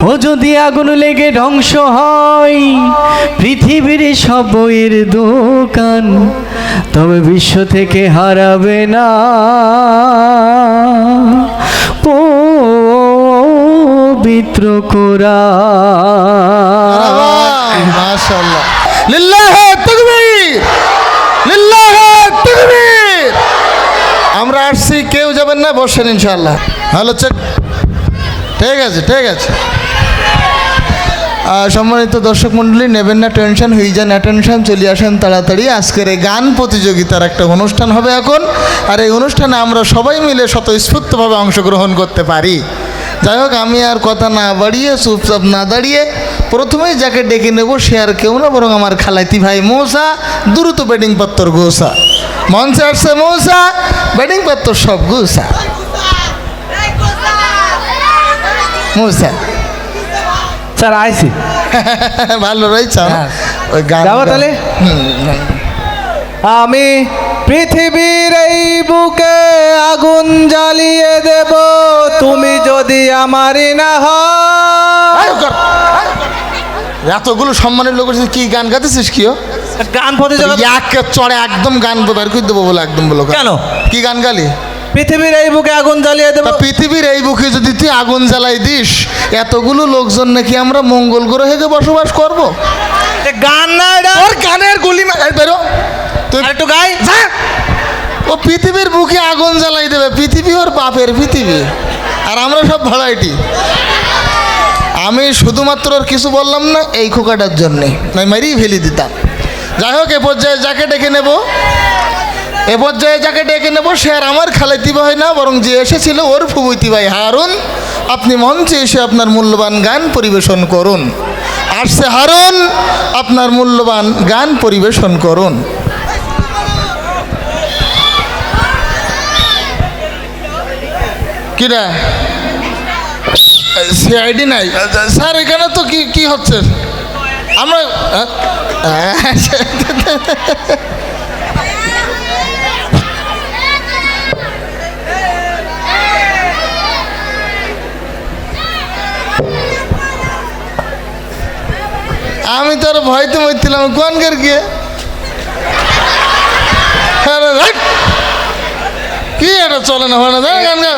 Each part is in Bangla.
ও যদি আগুন লেগে ধ্বংস হয়, পৃথিবীর সব দোকান তবে বিশ্ব থেকে হারাবে না। পবিত্র আমরা আসছি, কেউ যাবেন না, বসেন হ্যালো চেক ঠিক আছে ঠিক আছে। সম্মানিত দর্শক মণ্ডলী, নেবেন না টেনশন, হয়ে যান অ্যাটেনশন চলে আসেন তাড়াতাড়ি। আজকের এই গান প্রতিযোগিতার একটা অনুষ্ঠান হবে এখন। আর এই অনুষ্ঠানে আমরা সবাই মিলে স্বতঃস্ফূর্তভাবে অংশগ্রহণ করতে পারি। যাই হোক, আমি আর কথা না বাড়িয়ে, চুপচাপ না দাঁড়িয়ে, প্রথমেই যাকে ডেকে নেব, সে আর কেউ না, বরং আমার খালাইতি ভাই মৌসা, দ্রুত ব্যাটিং পত্তর গোসা। মঞ্চে আসছে মৌসা ব্যাটিং পত্তর সব গোসা। মৌসা। স্যার আইসি ভালো রয়েছে হ্যাঁ। ওই গান যাব তাহলে? আমি পৃথিবীর এই বুকে আগুন জ্বালিয়ে দেব তুমি যদি আমারই না এতগুলো সম্মানের লোক কি গান গাইতেছিস কি ও? গান প্রতিযোগিতা এক চড়ে একদম গান বের করে দেবো বলে একদম বলো কেন? কি গান গালি পৃথিবীর এই বুকে আগুন জ্বালিয়ে দেব। পৃথিবীর এই বুকে যদি তুই আগুন জ্বালাই দিস এতগুলো লোকজন নাকি আমরা মঙ্গল গ্রহে বসবাস করব? এ গান না এটা? ওর গানের গুলি বেরো। তুই একটু গাই। যা। ও পৃথিবীর বুকে আগুন জ্বালাই দেবে। পৃথিবী ওর বাপের পৃথিবী। আর আমরা সব ভাড়াইটি আমি শুধুমাত্র ওর কিছু বললাম না এই খোকাটার জন্যে। নয় মারিয়ে ফেলে দিতাম। যাই হোক এ পর্যায়ে যাকে ডেকে নেব এ পর্যায়ে যাকে ডেকে নেব, সে আর আমার খালাইতি ভাই না, বরং যে এসেছিল ওর ফুবইতি ভাই হারুন। আপনি মঞ্চে এসে আপনার মূল্যবান গান পরিবেশন করুন। আসছে হারুন, আপনার মূল্যবান গান পরিবেশন করুন। কিরা সিআইডি নাই? স্যার, এখানে তো কি কি হচ্ছে? আমরা আমি তো আর ভয়তে মরছিলাম কোন গের গিয়ে। কি এটা চলে না হয় না গান গা।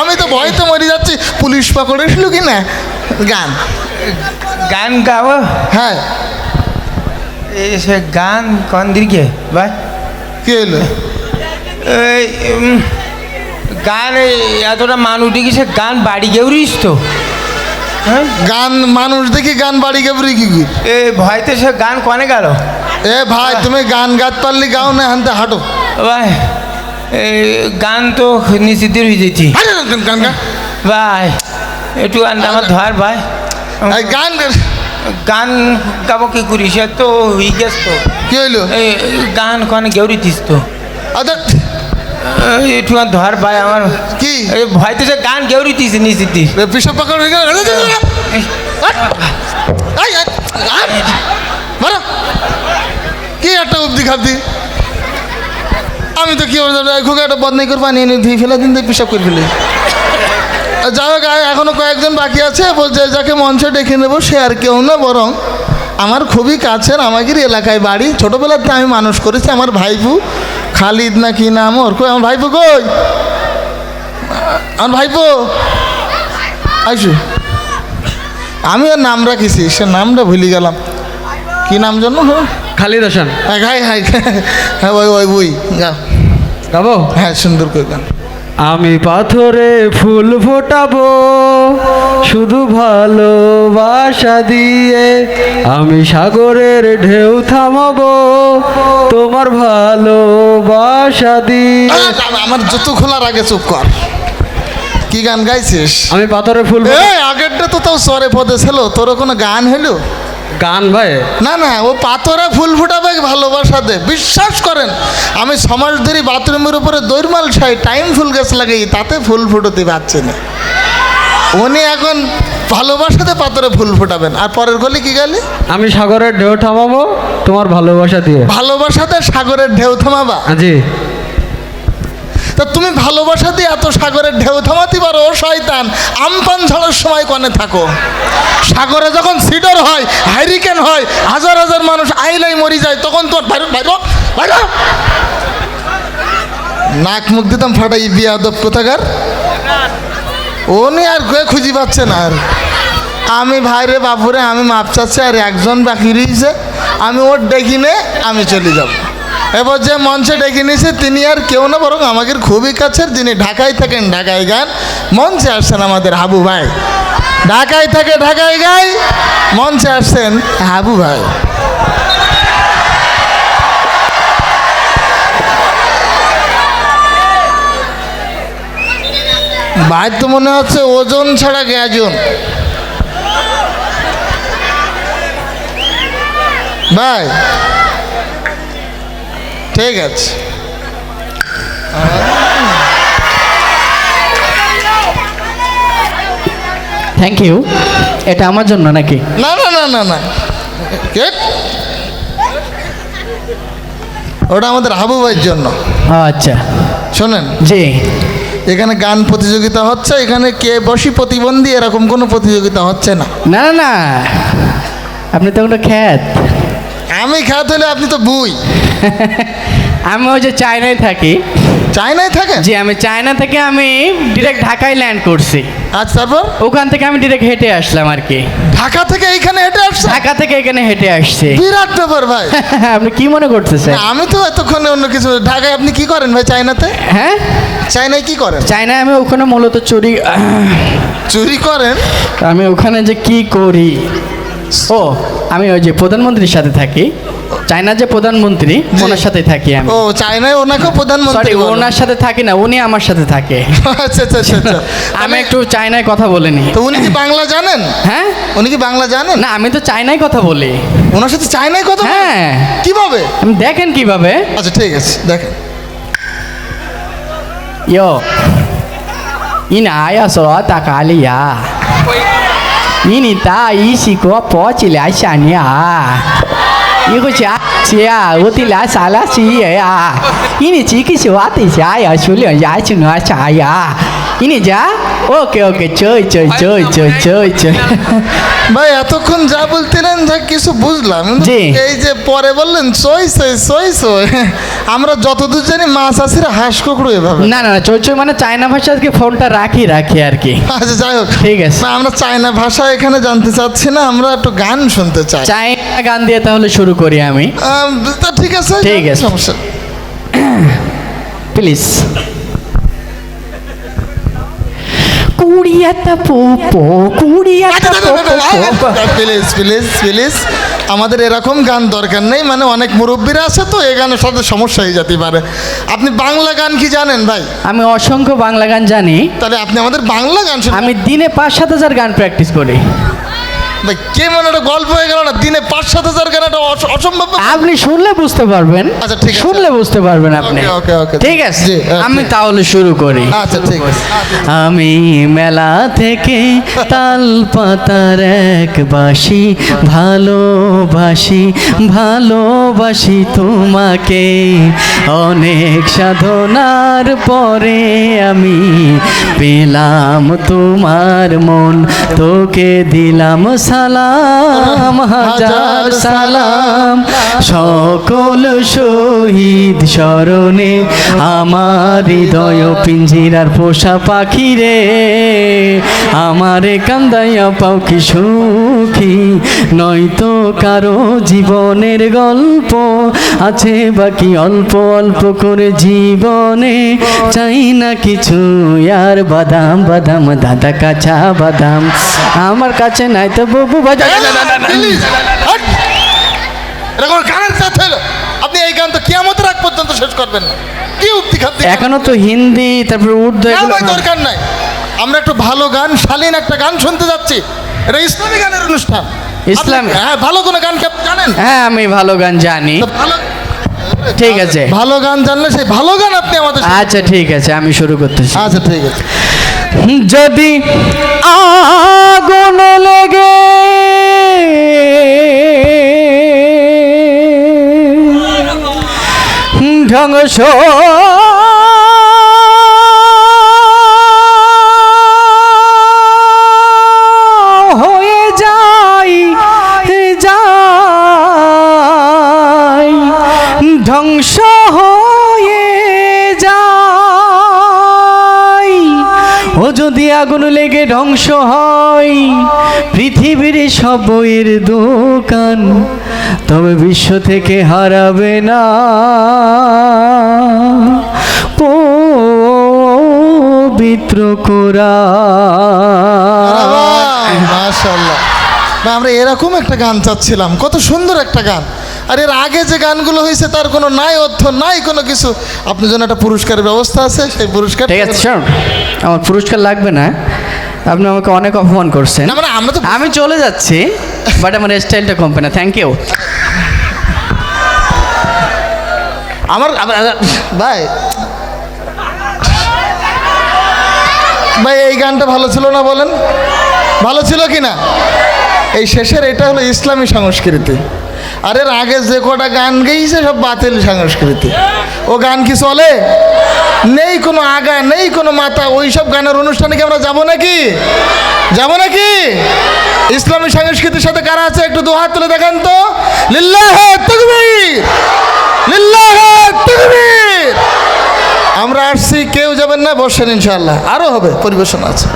আমি তো ভয়তে মরে যাচ্ছি। পুলিশ পাকড়ে পকড়েছিল কি না? গান। গান গাবো হ্যাঁ। এই সে গান কোন দিকে ভাই। কি হলো গান এতটা মানুষ সে গান বাড়ি গেউরিস তো। গান মানুষ দেখি গান বাড়ি গেবরি কি কি এ ভয়তে সে গান কনে গেল? এ ভাই তুমি গান গাত পারলি গাও না হানতে হাঁটো। ভাই গান তো নিশ্চিতের হয়ে যেছি আরে গান গান গা। ভাই একটু গানটা আমার ধর ভাই। এই গান গান। গাবো কি করি? সে তো হয়ে গেছ তো। কি হইল? এই গান কনে গেউরি দিস তো। আচ্ছা এই একটু ধর ভাই আমার কি? এই ভয়তে সে গান গেউরি দিস নিশ্চিত পিসব পাকড় হয়ে গেল। কি একটা অবধি খাবদি আমি তো কি খুব একটা বদনাই করে পানি এনে ধুয়ে ফেলে দিন দিয়ে পিসাব করে ফেলে। যাই হোক এখনও কয়েকজন বাকি আছে বলছে যাকে মঞ্চে ডেকে নেব সে আর কেউ না বরং আমার খুবই কাছের আমাদের এলাকায় বাড়ি। ছোটোবেলাতে আমি মানুষ করেছি। আমার ভাইপু খালিদ না কি নাম ওর? কই আমার ভাইপু কই? আমার ভাইপো। আইসু। আমি ওর নাম রাখিছি সে নামটা ভুলে গেলাম। কি নাম জন্য খালিদ হোসেন। হ্যাঁ হাই হাই। হ্যাঁ ওই ওই বই গাও গাবো? হ্যাঁ সুন্দর করে গান। আমি পাথরে ফুল ফোটাবো শুধু ভালোবাসা দিয়ে। আমি সাগরের ঢেউ থামাবো তোমার ভালোবাসা দিয়ে। আমার জুতো খোলার আগে চুপ কর। কি গান গাইছিস? আমি পাথরে ফুল আগেরটা তো তাও সরে পদে ছিল তোর কোনো গান হলো গান ভাই? না না ও পাথরে ফুল ফুটাবে ভালোবাসা দে বিশ্বাস করেন আমি সমাজ ধরে বাথরুমের উপরে দৈরমাল ছাই টাইম ফুল গাছ লাগাই তাতে ফুল ফুটোতে পারছে না। উনি এখন ভালোবাসাতে পাথরে ফুল ফুটাবেন। আর পরের গলি কি গেলি? আমি সাগরের ঢেউ থামাবো তোমার ভালোবাসা দিয়ে। ভালোবাসাতে সাগরের ঢেউ থামাবা? জি। তা তুমি ভালোবাসা দিয়ে এত সাগরের ঢেউ থামাতে পারো শয়তান। আমপান ঝড়ের সময় কনে থাকো। সাগরে যখন সিডর হয়, হাইরিকেন হয়, হাজার হাজার মানুষ আইলাই মরি যায়, তখন তোর বাইরো বাইরো বাইরো। নাক মুখ দিতাম ফাটাই দপ কোথাকার? ও নিয়ে আর কে খুঁজি পাচ্ছে না আর। আমি ভাইরে বাপুরে, আমি মাপ চাচ্ছি, আর একজন বাকি রয়েছে। আমি ওর ডেকে নে আমি চলে যাব। এবার যে মঞ্চে ডেকে নিয়েছে, তিনি আর কেউ না, বরং আমাদের খুবই কাছের যিনি ঢাকায় থাকেন, ঢাকায় গান, মঞ্চে আসছেন আমাদের হাবু ভাই। ঢাকায় থাকে, ঢাকায় গাই মঞ্চে আসছেন হাবু ভাই। ভাই তো মনে হচ্ছে ওজন ছাড়া গ্যাজন ভাই ঠিক আছে। থ্যাংক ইউ এটা আমার জন্য নাকি? না না না না না। ওটা আমাদের হাবু ভাইয়ের জন্য। আচ্ছা। শোনেন। জি। এখানে গান প্রতিযোগিতা হচ্ছে এখানে কে বসি প্রতিবন্ধী এরকম কোনো প্রতিযোগিতা হচ্ছে না। না না আপনি তো একটা খ্যাত। আমি খাত হলে আপনি তো বুই। আমি ওই যে চায়নায় থাকি। চায়নায় থাকে জি আমি চায়না থেকে আমি ডিরেক্ট ঢাকায় ল্যান্ড করছি। আজ তারপর? ওখান থেকে আমি ডিরেক্ট হেঁটে আসলাম আর কি। ঢাকা থেকে এখানে হেঁটে আসছে ঢাকা থেকে এখানে হেঁটে আসছি। বিরাট ব্যাপার ভাই। আপনি কি মনে করতেছেন? আমি তো এতক্ষণে অন্য কিছু ঢাকায় আপনি কি করেন ভাই চায়নাতে? হ্যাঁ? চায়নায় কি করেন? চায়নায় আমি ওখানে মূলত চুরি চুরি করেন? আমি ওখানে যে কি করি? ও আমি ওই যে প্রধানমন্ত্রীর সাথে থাকি। চায়নার যে প্রধানমন্ত্রী ওনার সাথে থাকি আমি। ও চায়নায় ওনাকেও সরি প্রধানমন্ত্রী ওনার সাথে থাকি না উনি আমার সাথে থাকে। আচ্ছা আচ্ছা আচ্ছা আচ্ছা। আমি একটু চায়নায় কথা বলিনি তো উনি কি বাংলা জানেন? হ্যাঁ? উনি কি বাংলা জানেন? না আমি তো চায়নায় কথা বলি। ওনার সাথে চায়নায় কথা হ্যাঁ। কীভাবে? আমি দেখেন কীভাবে। আচ্ছা ঠিক আছে দেখেন। ইয়ো ইন আয়া সো তাকালিয়া ইনি তা ইসি কো পচি লাই শানিয়া ইগো চা চিয়া ওতি লা সালা সিয়া ইনি চিকি সিওয়া তি শায়া শুলিয়া ইয়া চিংয়া চায়া ইনি যা ওকে ওকে চই চই চই চই চই চই ভাই এতক্ষণ যা বলতেন যা কিছু বুঝলাম। এই যে পরে বললেন সই সই সই সই। আমরা যতদূর জানি মাছ আসির হাঁস কুকুরু এভাবে। না না চই চই মানে চায়না ভাষা আজকে ফোনটা রাখি রাখি আর কি। আচ্ছা যাই হোক। ঠিক আছে। না আমরা চায়না ভাষা এখানে জানতে চাচ্ছি না আমরা একটু গান শুনতে চাই। চায়না গান দিয়ে তাহলে শুরু করি আমি। ঠিক আছে ঠিক আছে। সমস্যা। Please please please please. আমাদের এরকম গান দরকার নেই মানে অনেক মুরব্বীরা আছে তো এই গানের সাথে সমস্যা হয়ে যেতে পারে। আপনি বাংলা গান কি জানেন ভাই? আমি অসংখ্য বাংলা গান জানি। তাহলে আপনি আমাদের বাংলা গান আমি দিনে পাঁচ সাত হাজার গান প্র্যাকটিস করি। কে মানে একটা গল্প হয়ে গেল না? দিনে পাঁচ সাত হাজার গান একটা অস- অসম্ভব আপনি শুনলে বুঝতে পারবেন আচ্ছা, ঠিক শুনলে বুঝতে পারবেন আপনি। ওকে, ওকে। ঠিক আছে? আমি তাহলে শুরু করি। আচ্ছা ঠিক আমি মেলা থেকে তাল পাতার এক বাসি ভালোবাসি ভালোবাসি তোমাকে। অনেক সাধনার পরে আমি পেলাম তোমার মন তোকে দিলাম সালাম হাজার সালাম। সকল শহীদ স্মরণে আমার হৃদয় পিঞ্জিরার পোষা পাখি রে। আমারে কান্দাইয়া পাও কি সুখী নয়তো কারও জীবনের গল্প আছে বাকি অল্প অল্প করে জীবনে। চাই না কিছু আর বাদাম বাদাম দাদা কাঁচা বাদাম। আমার কাছে নাই তো ববু। এরকম গানের। আপনি এই গান তো কিয়ামতের আগ পর্যন্ত শেষ করবেন না কি উক্তি খাদ্য এখনও তো হিন্দি তারপরে উর্দু দরকার নাই আমরা একটু ভালো গান শালীন একটা গান শুনতে যাচ্ছি এটা ইসলামী গানের অনুষ্ঠান ইসলামী? হ্যাঁ ভালো কোনো গান জানেন হ্যাঁ আমি ভালো গান জানি ঠিক আছে ভালো গান জানলে সেই ভালো গান আপনি আমাদের আচ্ছা ঠিক আছে আমি শুরু করতেছি আচ্ছা ঠিক আছে যদি আগুন লেগে ধ্বংস বইয়ের দোকান তবে বিশ্ব থেকে হারাবে না। পবিত্র কোরআন। মাশাল্লাহ আমরা এরকম একটা গান চাচ্ছিলাম কত সুন্দর একটা গান। আর এর আগে যে গানগুলো হয়েছে তার কোনো নাই অর্থ নাই কোনো কিছু। আপনার জন্য একটা পুরস্কারের ব্যবস্থা আছে সেই পুরস্কার ঠিক আছে আমার পুরস্কার লাগবে না। আপনি আমাকে অনেক অপমান করছেন। না মানে আমরা তো আমি চলে যাচ্ছি বাট আমার স্টাইলটা কমবে না থ্যাংক ইউ আমার আমার- ভাই। ভাই এই গানটা ভালো ছিল না বলেন? ভালো ছিল কি না এই শেষের এটা হলো ইসলামী সংস্কৃতি। আর আগে যে কটা গান গেইছে, সব বাতিল সংস্কৃতি। ও গান কি চলে? নেই কোনো আগা, নেই কোনো মাথা ওই সব গানের অনুষ্ঠানে কি আমরা যাব নাকি? যাব নাকি? ইসলামী সংস্কৃতির সাথে কারা আছে? একটু দু হাত তুলে দেখেন তো। লিল্লাহে তাকবীর! লিল্লাহে তাকবীর! আমরা আসছি, কেউ যাবেন না, বসেন ইনশাল্লাহ আরও হবে, পরিবেশন আছে।